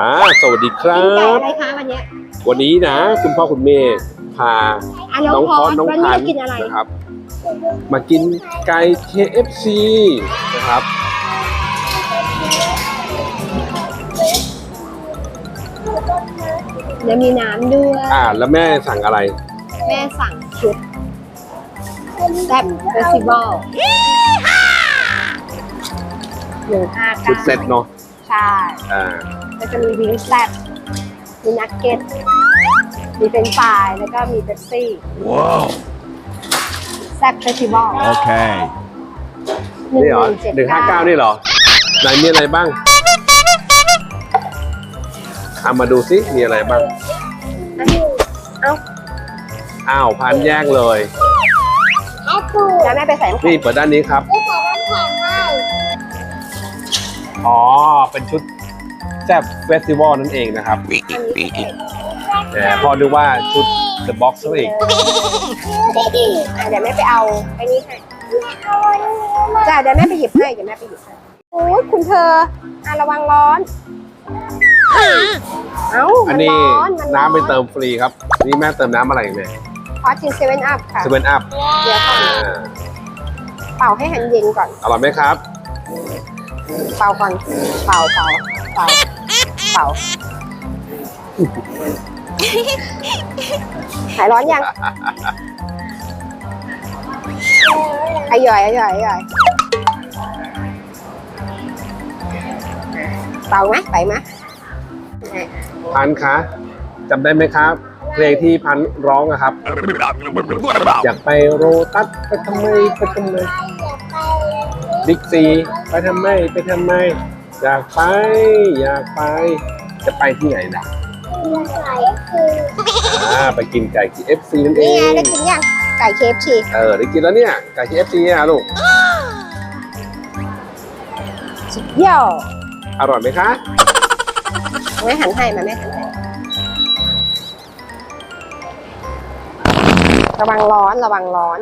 อ่าสวัสดีครักินไก่บ อะไรคะวันเนี้ย วันนี้นะ คุณพ่อคุณแม่พาอะน้น้อองงพพออสน้องวันนี้พันจะกินอะไร นะครับ มากินไก่ KFC นะครับ เดี๋ยวมีน้ำด้วย อ่า แล้วแม่สั่งอะไร แม่สั่งชุดแซ่บเฟสติวัลหนึ่งห้าชุเก้าดเซ็ตเนาะใช่ อ่า แล้วจะมีวิงแซ่บมีนักเก็ต มีเป็นฟรายแล้วก็มีเบปซี่ Whoa. แซ่บเฟสติวัล Okay. หนึ่งนี่เหรอหนึ่งเจ็ดหนึ่งห้าเก้าเก้านี่เหรอ ไหนมีอะไรบ้างเอามาดูซิมีอะไรบ้าง เอ้าอ้าวพันแยกเลยแล้วแม่ไปใส่น้ำแข็งนี่เปิดด้านนี้ครับอ๋อ เป็นชุด แซ่บเฟสติวัลนั่นเองนะครับแต่พอดูว่าชุด The Box ซะอีกอะเดี๋ยวแม่ไปเอาไอ้นี่ให้จ้ะเดี๋ยวแม่ไปหยิบให้เดี๋ยวแม่ไปหยิบให้โอ้ยคุณเธออะระวังร้อน เอ้าอัมันนนี้ร้อนมันร้อนน้ำไปเติมฟรีครับ นี่แม่เติมน้ำอะไรอีกเนี่ยขอชิมเซเว่นอัพค่ะ เซเว่นอัพเดี๋ยวก่อนเป่าให้หันเย็นก่อน อร่อยไหมครับ เป่าก่อน เป่าเป่า เป่าเป่าหายร้อนยังอร่อยอร่อยอร่อยเป่าไหมไปไหมพันคะจำได้ไหมครับ เพลงที่พันร้องอะครับ อยากไปโรตัสไปทำไมไปทำไมบิ๊กซีไปทำไมไปทำไม อยากไป อยากไป จะไปที่ไหนนะอ่าไปกินไก่ KFC นั่นเอนี่ไงง ได้กินยังไก่เคฟชีเออได้กินแล้วเนี่ย ไก่ KFC เนี่ยลูกเยี่ยวอร่อยไหมคะไม่หันให้มาไม่หันให้ระวังร้อนระวังร้อน